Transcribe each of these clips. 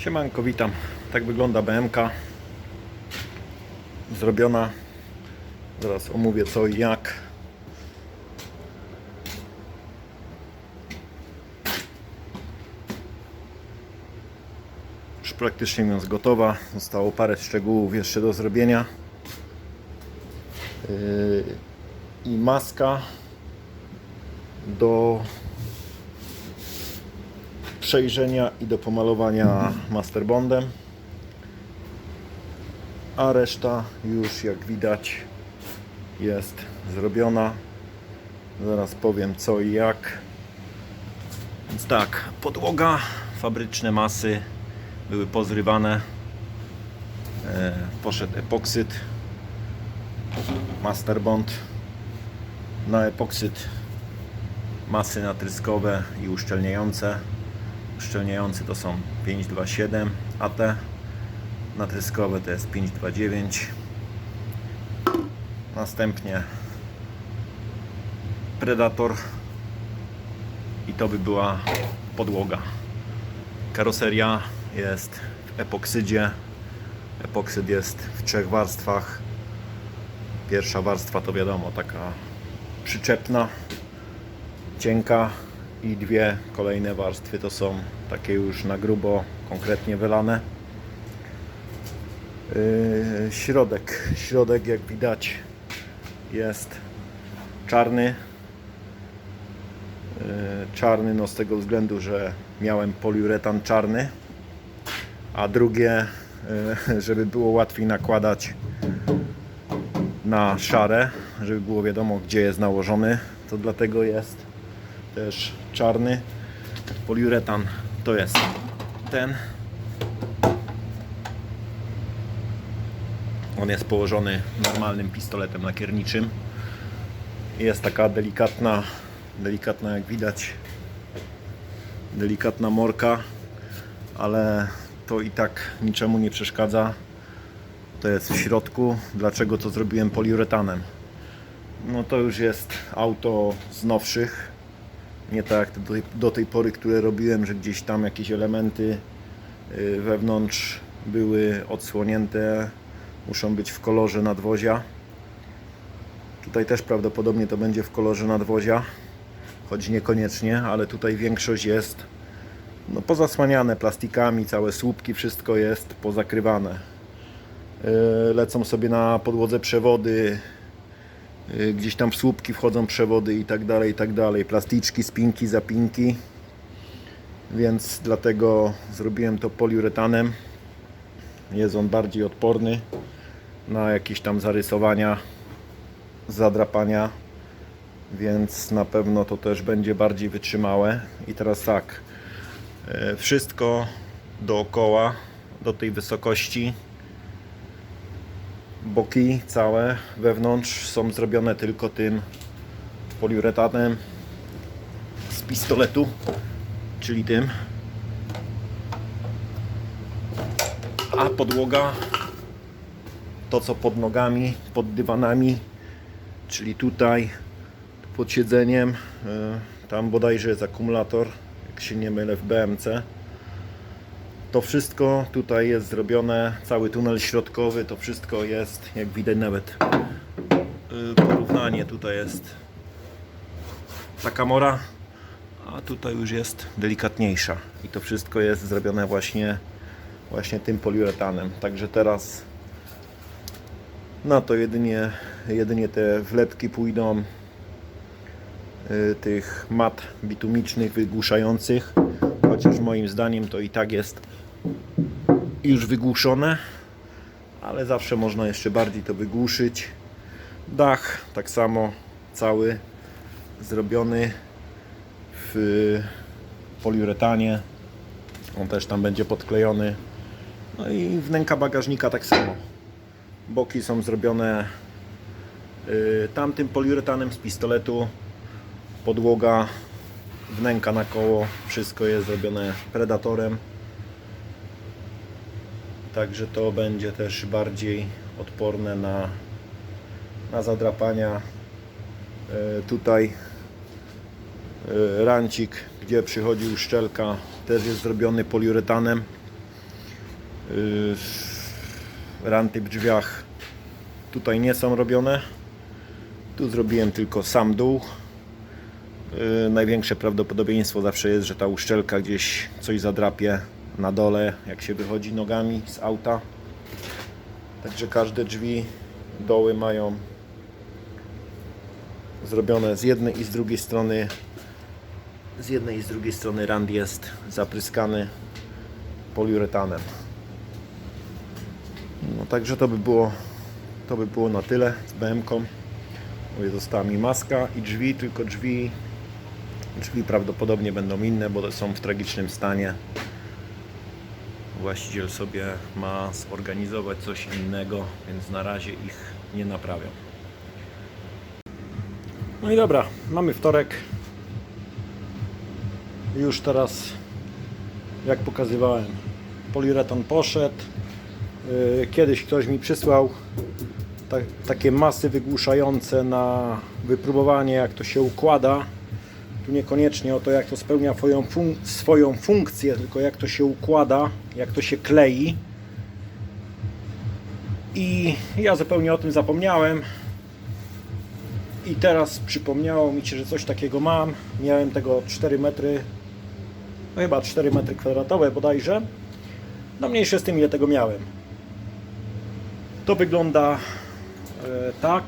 Siemanko, witam. Tak wygląda BMK. Zrobiona. Zaraz omówię co i jak. Już praktycznie mówiąc gotowa. Zostało parę szczegółów jeszcze do zrobienia. Yy, I maska do przejrzenia i do pomalowania masterbondem. A reszta już jak widać jest zrobiona. Zaraz powiem co i jak. Więc tak, podłoga, fabryczne masy były pozrywane. E, poszedł epoksyd, masterbond. Na epoksyd masy natryskowe i uszczelniające. Uszczelniający to są 527 AT, natryskowe to jest 529. Następnie Predator i to by była podłoga. Karoseria jest w epoksydzie. Epoksyd jest w trzech warstwach. Pierwsza warstwa to wiadomo taka przyczepna, cienka i dwie kolejne warstwy to są takie już na grubo, konkretnie wylane. Yy, środek, środek jak widać jest czarny. Yy, czarny no z tego względu, że miałem poliuretan czarny, a drugie, yy, żeby było łatwiej nakładać na szare, żeby było wiadomo gdzie jest nałożony, to dlatego jest też czarny. Poliuretan to jest ten. On jest położony normalnym pistoletem lakierniczym. Jest taka delikatna, delikatna jak widać, delikatna morka, ale to i tak niczemu nie przeszkadza. To jest w środku. Dlaczego to zrobiłem poliuretanem? No to już jest auto z nowszych, nie tak do tej, do tej pory, które robiłem, że gdzieś tam jakieś elementy y, wewnątrz były odsłonięte, muszą być w kolorze nadwozia. Tutaj też prawdopodobnie to będzie w kolorze nadwozia, choć niekoniecznie, ale tutaj większość jest no, pozasłaniane plastikami, całe słupki, wszystko jest pozakrywane. Y, Lecą sobie na podłodze przewody, gdzieś tam w słupki wchodzą przewody i tak dalej, i tak dalej. Plasticzki, spinki, zapinki. Więc dlatego zrobiłem to poliuretanem. Jest on bardziej odporny na jakieś tam zarysowania, zadrapania. Więc na pewno to też będzie bardziej wytrzymałe. I teraz tak. y, Wszystko dookoła, do tej wysokości boki całe wewnątrz są zrobione tylko tym poliuretanem z pistoletu, czyli tym. A podłoga to co pod nogami, pod dywanami, czyli tutaj pod siedzeniem, y, tam bodajże jest akumulator, jak się nie mylę w BMC. To wszystko tutaj jest zrobione, cały tunel środkowy, to wszystko jest, jak widać nawet y, porównanie, tutaj jest. Taka mora, a tutaj już jest delikatniejsza. I to wszystko jest zrobione właśnie, właśnie tym poliuretanem. Także teraz na to jedynie, jedynie te wlepki pójdą y, tych mat bitumicznych, wygłuszających, chociaż moim zdaniem to i tak jest już wygłuszone, ale zawsze można jeszcze bardziej to wygłuszyć. Dach tak samo cały zrobiony w poliuretanie. On też tam będzie podklejony. No i wnęka bagażnika tak samo. Boki są zrobione y, tamtym poliuretanem z pistoletu. Podłoga, wnęka na koło, wszystko jest zrobione predatorem. Także to będzie też bardziej odporne na, na zadrapania. E, tutaj e, rancik, gdzie przychodzi uszczelka, też jest zrobiony poliuretanem. Ranty w drzwiach tutaj nie są robione. Tu zrobiłem tylko sam dół. Największe prawdopodobieństwo zawsze jest, że ta uszczelka gdzieś coś zadrapie na dole, jak się wychodzi nogami z auta. Także każde drzwi, doły mają zrobione z jednej i z drugiej strony. Z jednej i z drugiej strony rand jest zapryskany poliuretanem. No także to by było to by było na tyle z BM-ką. Została mi maska i drzwi, tylko drzwi drzwi prawdopodobnie będą inne, bo są w tragicznym stanie. Właściciel sobie ma zorganizować coś innego, więc na razie ich nie naprawiam. No i dobra, mamy wtorek. Już teraz, jak pokazywałem, poliuretan poszedł. Yy, Kiedyś ktoś mi przysłał ta, takie masy wygłuszające na wypróbowanie, jak to się układa. Tu niekoniecznie o to, jak to spełnia swoją, fun- swoją funkcję, tylko jak to się układa, jak to się klei. I ja zupełnie o tym zapomniałem. I teraz przypomniało mi się, że coś takiego mam. Miałem tego 4 metry, no chyba 4 metry kwadratowe bodajże. No mniejsze z tym, ile tego miałem. To wygląda e, tak.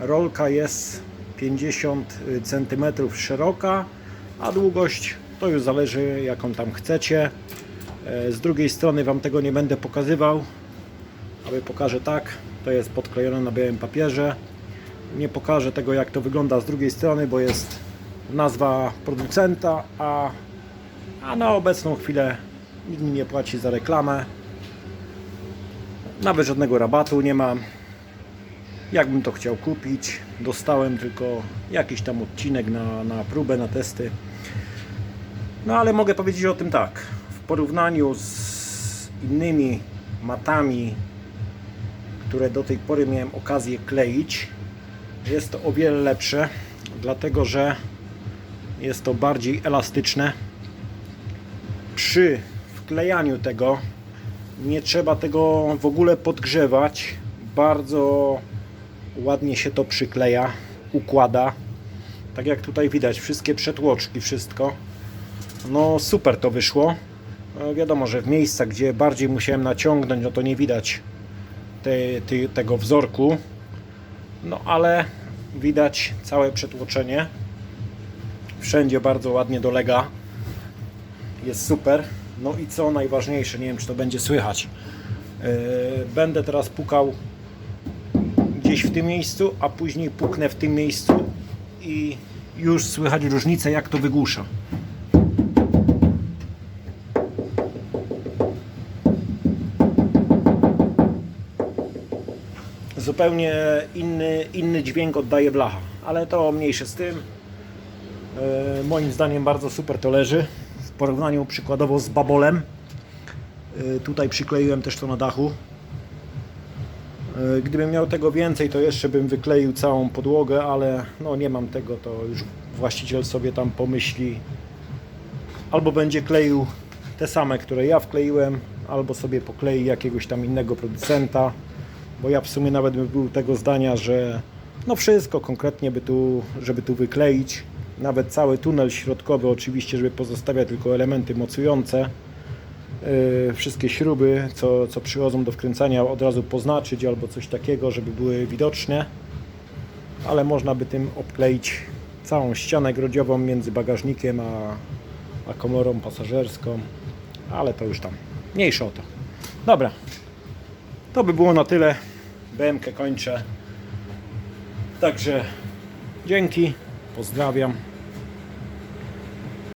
Rolka jest 50 cm szeroka, a długość to już zależy jaką tam chcecie. E, Z drugiej strony Wam tego nie będę pokazywał, ale pokażę tak. To jest podklejone na białym papierze. Nie pokażę tego jak to wygląda z drugiej strony, bo jest nazwa producenta, a, a na obecną chwilę nikt mi nie płaci za reklamę. Nawet żadnego rabatu nie mam. Jakbym to chciał kupić, dostałem tylko jakiś tam odcinek na, na próbę, na testy. No ale mogę powiedzieć o tym tak. W porównaniu z innymi matami, które do tej pory miałem okazję kleić, jest to o wiele lepsze, dlatego że jest to bardziej elastyczne. Przy wklejaniu tego nie trzeba tego w ogóle podgrzewać. Bardzo ładnie się to przykleja, układa. Tak jak tutaj widać, wszystkie przetłoczki, wszystko. No super to wyszło. No, wiadomo, że w miejscach, gdzie bardziej musiałem naciągnąć, no to nie widać te, te, tego wzorku. No ale widać całe przetłoczenie. Wszędzie bardzo ładnie dolega. Jest super. No i co najważniejsze, nie wiem czy to będzie słychać. Yy, Będę teraz pukał gdzieś w tym miejscu, a później puknę w tym miejscu i już słychać różnicę jak to wygłusza. Zupełnie inny, inny dźwięk oddaje blacha, ale to mniejsze z tym. E, moim zdaniem bardzo super to leży w porównaniu przykładowo z babolem. E, tutaj przykleiłem też to na dachu. E, Gdybym miał tego więcej, to jeszcze bym wykleił całą podłogę, ale no nie mam tego, to już właściciel sobie tam pomyśli. Albo będzie kleił te same, które ja wkleiłem, albo sobie poklei jakiegoś tam innego producenta, bo ja w sumie nawet bym był tego zdania, że no wszystko konkretnie by tu, żeby tu wykleić, nawet cały tunel środkowy oczywiście, żeby pozostawiać tylko elementy mocujące, wszystkie śruby, co, co przychodzą do wkręcania od razu poznaczyć albo coś takiego, żeby były widoczne. Ale można by tym obkleić całą ścianę grodziową między bagażnikiem a, a komorą pasażerską. Ale to już tam mniejsze o to. Dobra. To by było na tyle. BMK kończę. Także dzięki. Pozdrawiam.